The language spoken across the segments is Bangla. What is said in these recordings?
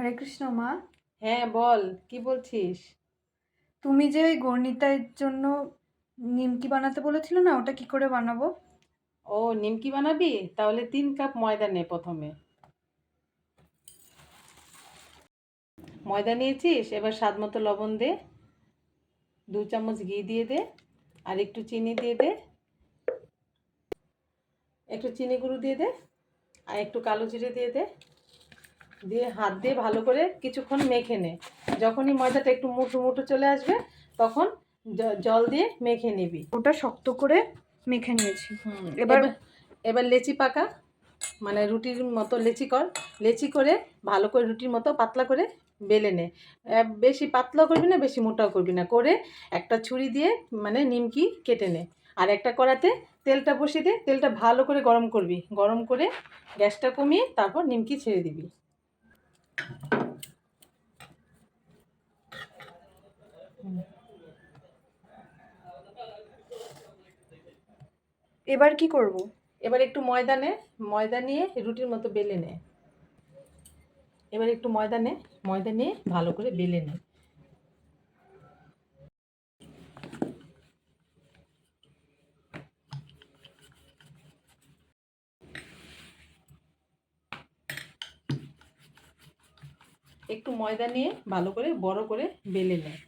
হরে কৃষ্ণ মা। হ্যাঁ বল কি বলছিস? তুমি যে ওই গণিতের জন্য নিমকি বানাতে বলেছিলে না ওটা কি করে বানাবো? ও নিমকি বানাবি? তাহলে তিন কাপ ময়দা নে প্রথমে। ময়দা নিয়েছিস? এবার স্বাদ মতো লবণ দে। দু চামচ ঘি দিয়ে দে আর একটু চিনি দিয়ে দে। একটু চিনি গুঁড়ো দিয়ে দে আর একটু কালো জিরে দিয়ে দে। দিয়ে হাত দিয়ে ভালো করে কিছুক্ষণ মেখে নে। যখনই ময়দাটা একটু মুঠো মুঠো চলে আসবে তখন জল দিয়ে মেখে নিবি। ওটা শক্ত করে মেখে নিয়েছি। এবার এবার- লেচি পাকা মানে রুটির মতো লেচি কর। লেচি করে ভালো করে রুটির মতো পাতলা করে বেলে নে। বেশি পাতলা করবি না বেশি মোটাও করবি না। করে একটা ছুরি দিয়ে মানে নিমকি কেটে নে। আর একটা কড়াতে তেলটা বসিয়ে দে তেলটা ভালো করে গরম করবি। গরম করে গ্যাসটা কমিয়ে তারপর নিমকি ছেড়ে দিবি। এবার কি করব? এবার একটু ময়দানে ময়দা নিয়ে রুটির মতো বেলে নে। এবার একটু ময়দানে ময়দা নিয়ে ভালো করে বেলে নে। একটু ময়দা নিয়ে ভালো করে, বড় করে বেলে নেয়।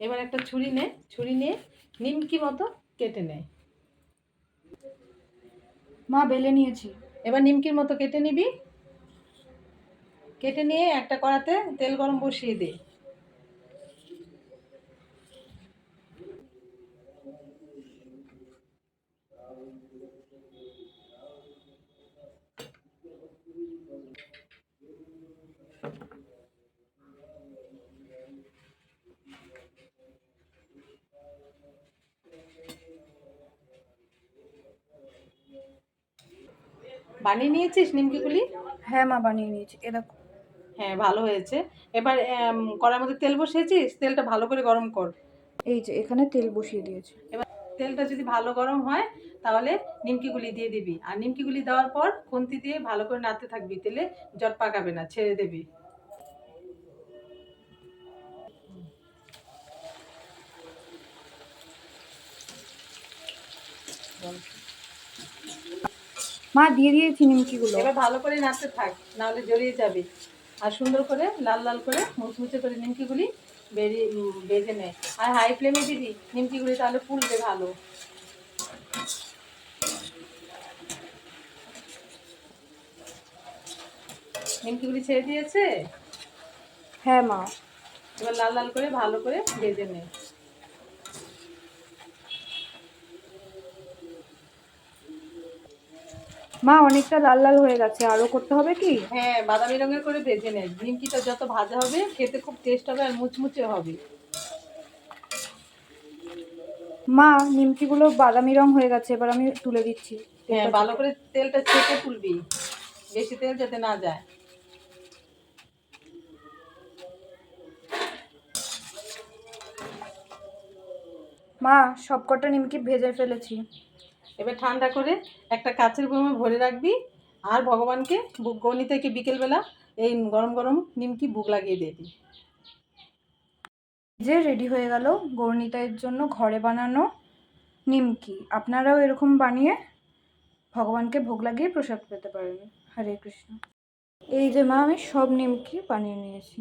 এবার একটা ছুরি নে, ছুরি নিয়ে নিমকি মতো কেটে নেয়। মা, বেলে নিয়েছি। এবার নিমকির মতো কেটে নিবি। কেটে নিয়ে একটা কড়াতে তেল গরম বসিয়ে দে। বানিয়ে নিয়েছিস নিমকিগুলি? হ্যাঁ মা বানিয়ে নিয়েছি এরকম হ্যাঁ ভালো হয়েছে। এবার কড়ার মধ্যে তেল বসিয়েছিস? তেলটা ভালো করে গরম কর। এই যে এখানে তেল বসিয়ে দিয়েছি। এবার তেলটা যদি ভালো গরম হয় তাহলে নিমকিগুলি দিয়ে দিবি। আর নিমকিগুলি দেওয়ার পর খুন্তি দিয়ে ভালো করে নাড়তে থাকবি। তেলে জট পাকাবে না ছেড়ে দিবি। মা দিয়ে দিয়েছি নিমকিগুলো। এবার ভালো করে নাড়তে থাক নাহলে জড়িয়ে যাবে। আর সুন্দর করে লাল লাল করে মুচমুচে করে নিমকিগুলি বেরিয়ে বেজে নে। আর হাই ফ্লেমে দিবি নিমকিগুলি তাহলে ফুলবে ভালো। নিমকিগুলি ছেড়ে দিয়েছে? হ্যাঁ মা। এবার লাল লাল করে ভালো করে ভেজে নে। মা অনেকটা লাল লাল হয়ে গেছে। আরও করতে হবে কি? হ্যাঁ বাদামি রঙের করে ভেজে নে। নিমকিটা যত ভাজা হবে খেতে খুব টেস্ট হবে আর মুচমুচে হবে। মা নিমকিগুলো বাদামি রং হয়ে গেছে এবার আমি তুলে দিচ্ছি। হ্যাঁ ভালো করে তেলটা ছেঁকে তুলবি। বেশি তেল যাতে না যায়। মা সবকটা নিমকি ভেজে ফেলেছি। এবার ঠান্ডা করে একটা কাচের বোমে ভরে রাখবি আর ভগবানকে গণি থেকে বিকেলবেলা এই গরম গরম নিমকি বুক লাগিয়ে দিবি। যে রেডি হয়ে গেল গৌরনিতাইয়ের জন্য ঘরে বানানো নিমকি। আপনারাও এরকম বানিয়ে ভগবানকে ভোগ লাগিয়ে প্রসাদ পেতে পারেন। হরে কৃষ্ণ। এই যে মা, আমি সব নিমকি বানিয়ে নিয়েছি।